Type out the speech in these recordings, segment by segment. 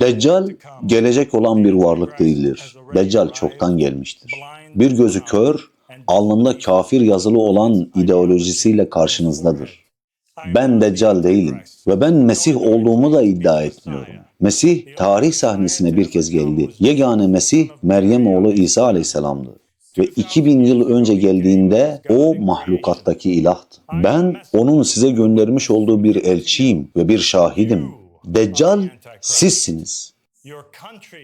Deccal gelecek olan bir varlık değildir. Deccal çoktan gelmiştir. Bir gözü kör, alnında kafir yazılı olan ideolojisiyle karşınızdadır. Ben Deccal değilim ve ben Mesih olduğumu da iddia etmiyorum. Mesih tarih sahnesine bir kez geldi. Yegane Mesih Meryem oğlu İsa aleyhisselamdı. Ve 2000 yıl önce geldiğinde o mahlukattaki ilahtı. Ben onun size göndermiş olduğu bir elçiyim ve bir şahidim. Deccal sizsiniz.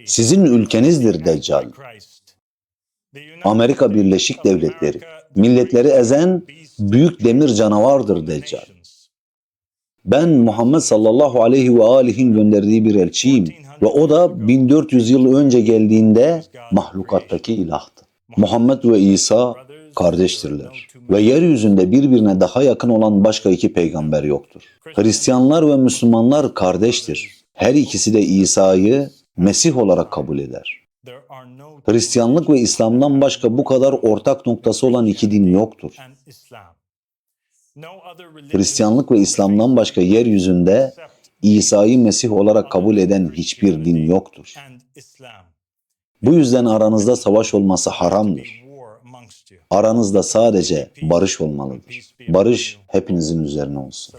Sizin ülkenizdir Deccal. Amerika Birleşik Devletleri. Milletleri ezen büyük demir canavardır Deccal. Ben Muhammed sallallahu aleyhi ve alihin gönderdiği bir elçiyim ve o da 1400 yıl önce geldiğinde mahlukattaki ilahtı. Muhammed ve İsa kardeştirler ve yeryüzünde birbirine daha yakın olan başka iki peygamber yoktur. Hristiyanlar ve Müslümanlar kardeştir. Her ikisi de İsa'yı Mesih olarak kabul eder. Hristiyanlık ve İslam'dan başka bu kadar ortak noktası olan iki din yoktur. Hristiyanlık ve İslam'dan başka yeryüzünde İsa'yı Mesih olarak kabul eden hiçbir din yoktur. Bu yüzden aranızda savaş olması haramdır. Aranızda sadece barış olmalıdır. Barış hepinizin üzerine olsun.